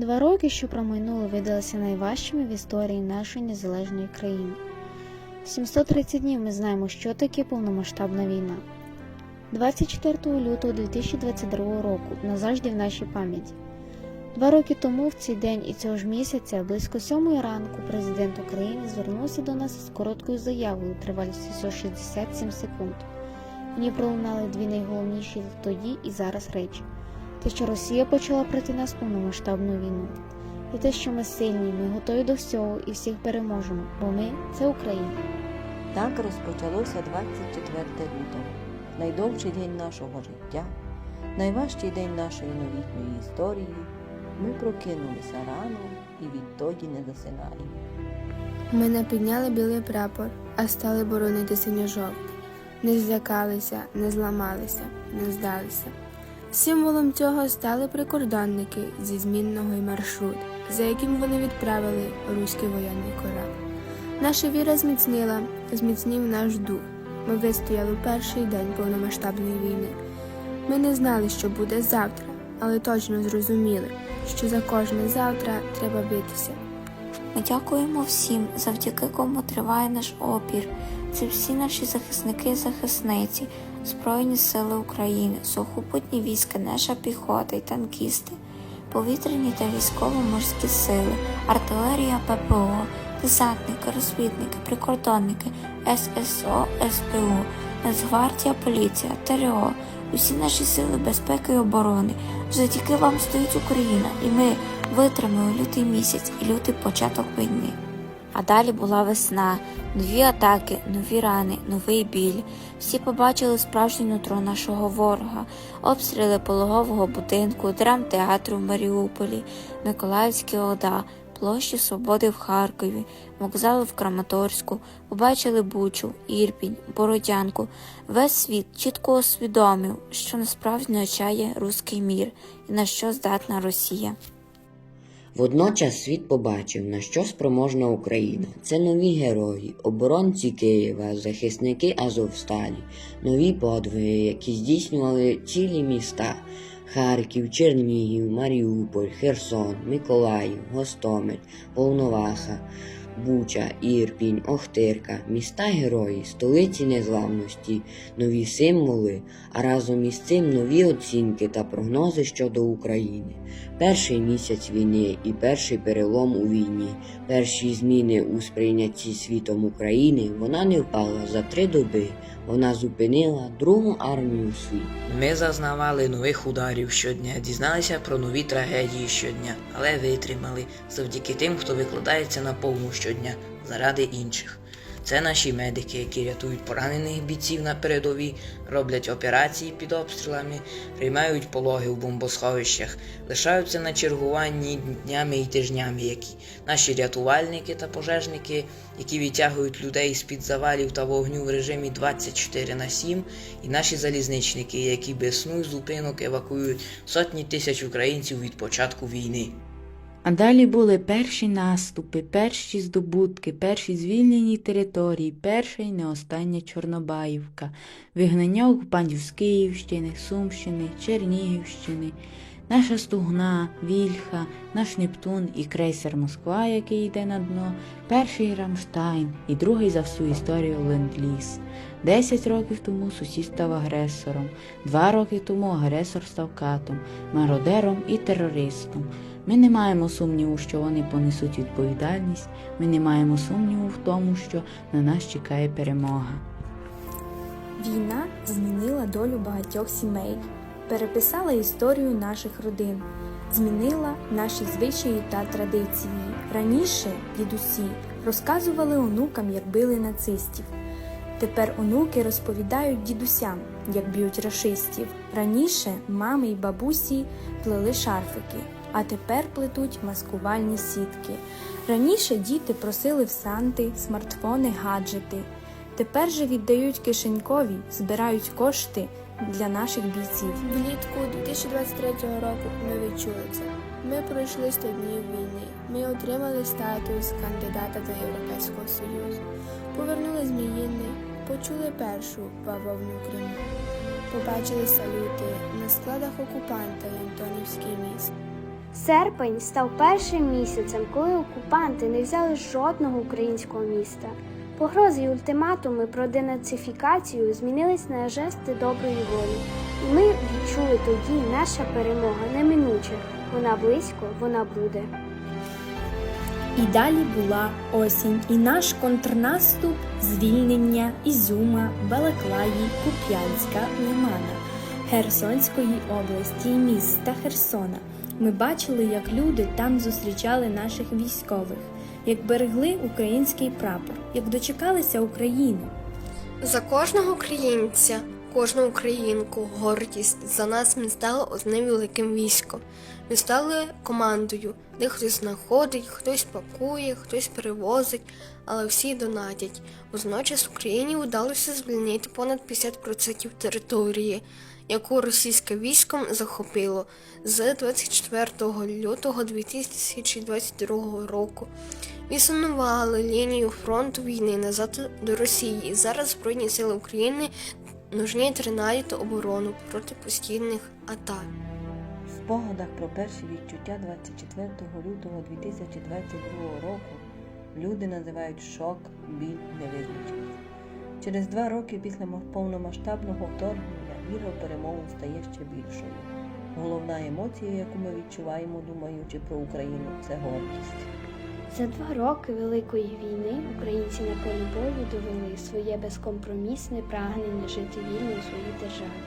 Два роки, що промайнули, видалися найважчими в історії нашої незалежної країни. 730 днів ми знаємо, що таке повномасштабна війна. 24 лютого 2022 року назавжди в нашій пам'яті. Два роки тому, в цей день і цього ж місяця, близько сьомої ранку, президент України звернувся до нас з короткою заявою тривалістю 167 секунд. В ній пролунали дві найголовніші тоді і зараз речі: те, що Росія почала проти нас повномасштабну війну, і те, що ми сильні, ми готові до всього і всіх переможемо, бо ми це Україна. Так розпочалося 24 лютого, найдовший день нашого життя, найважчий день нашої новітньої історії. Ми прокинулися рано і відтоді не засинаємо. Ми не підняли білий прапор, а стали боронити синьо-жовтий. Не злякалися, не зламалися, не здалися. Символом цього стали прикордонники зі змінного маршрут, за яким вони відправили руський воєнний корабль. Наша віра зміцнила, зміцнів наш дух. Ми вистояли перший день повномасштабної війни. Ми не знали, що буде завтра, але точно зрозуміли, що за кожне завтра треба битися. Ми дякуємо всім, завдяки кому триває наш опір. Це всі наші захисники і захисниці, Збройні Сили України, сухопутні війська, наша піхота і танкісти, повітряні та військово-морські сили, артилерія ППО, десантники, розвідники, прикордонники, ССО, СБУ, Нацгвардія, поліція, ТРО, усі наші сили безпеки і оборони. Завдяки вам стоїть Україна, і ми витримали лютий місяць і лютий початок війни. А далі була весна, нові атаки, нові рани, новий біль. Всі побачили справжнє нутро нашого ворога, обстріли пологового будинку, драмтеатру в Маріуполі, Миколаївські ОДА, площі Свободи в Харкові, вокзали в Краматорську, побачили Бучу, Ірпінь, Бородянку. Весь світ чітко усвідомив, що насправді не чає руський мір і на що здатна Росія. Водночас світ побачив, на що спроможна Україна. Це нові герої, оборонці Києва, захисники Азовсталі, нові подвиги, які здійснювали цілі міста Харків, Чернігів, Маріуполь, Херсон, Миколаїв, Гостомель, Повноваха, Буча, Ірпінь, Охтирка, міста герої, столиці незламності, нові символи, а разом із цим нові оцінки та прогнози щодо України. Перший місяць війни і перший перелом у війні, перші зміни у сприйнятті світом України, вона не впала за три доби. Вона зупинила другу армію світу. Ми зазнавали нових ударів щодня, дізналися про нові трагедії щодня, але витримали завдяки тим, хто викладається на повну щодня заради інших. Це наші медики, які рятують поранених бійців на передовій, роблять операції під обстрілами, приймають пологи в бомбосховищах, лишаються на чергуванні днями і тижнями, які наші рятувальники та пожежники, які відтягують людей з-під завалів та вогню в режимі 24 на 7, і наші залізничники, які без сну й зупинок евакуюють сотні тисяч українців від початку війни. А далі були перші наступи, перші здобутки, перші звільнені території, перша і не остання Чорнобаївка, вигнання окупантів з Київщини, Сумщини, Чернігівщини, наша Стугна, Вільха, наш Нептун і крейсер Москва, який йде на дно, перший Рамштайн і другий за всю історію Ленд-Ліз. Десять років тому сусід став агресором, два роки тому агресор став катом, мародером і терористом. Ми не маємо сумніву, що вони понесуть відповідальність. Ми не маємо сумніву в тому, що на нас чекає перемога. Війна змінила долю багатьох сімей, переписала історію наших родин, змінила наші звичаї та традиції. Раніше дідусі розказували онукам, як били нацистів. Тепер онуки розповідають дідусям, як б'ють рашистів. Раніше мами й бабусі плели шарфики, а тепер плетуть маскувальні сітки. Раніше діти просили в санти, смартфони, гаджети. Тепер же віддають кишенькові, збирають кошти для наших бійців. Влітку 2023 року ми відчули це. Ми пройшли 100 днів війни. Ми отримали статус кандидата до Європейського Союзу. Повернули Зміїний, почули першу бавовну Криму. Побачили салюти на складах окупанта Антонівський міст. Серпень став першим місяцем, коли окупанти не взяли жодного українського міста. Погрози й ультиматуми про денацифікацію змінились на жести доброї волі. І ми відчули тоді, наша перемога неминуча. Вона близько, вона буде. І далі була осінь, і наш контрнаступ, звільнення Ізюма, Балаклаї, Куп'янська, Лимана, Херсонської області і міста Херсона. Ми бачили, як люди там зустрічали наших військових, як берегли український прапор, як дочекалися України. За кожного українця, кожну українку, гордість за нас ми стали одним великим військом. Ми стали командою, де хтось знаходить, хтось пакує, хтось перевозить, але всі донатять. Водночас Україні вдалося звільнити понад 50% території, яку російське військом захопило з 24 лютого 2022 року. Відсунували лінію фронту війни назад до Росії. Зараз Збройні сили України нужні тринають оборону проти постійних атак. В спогадах про перші відчуття 24 лютого 2022 року люди називають шок, біль, невизначеність. Через два роки після повномасштабного вторгнення віра в перемогу стає ще більшою. Головна емоція, яку ми відчуваємо, думаючи про Україну, це гордість. За два роки Великої війни українці на полі бою довели своє безкомпромісне прагнення жити вільно у своїй державі.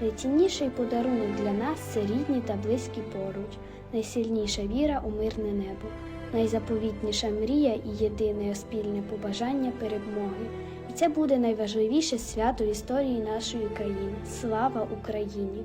Найцінніший подарунок для нас це рідні та близькі поруч, найсильніша віра у мирне небо, найзаповітніша мрія і єдине спільне побажання перемоги. Це буде найважливіше свято в історії нашої країни. Слава Україні!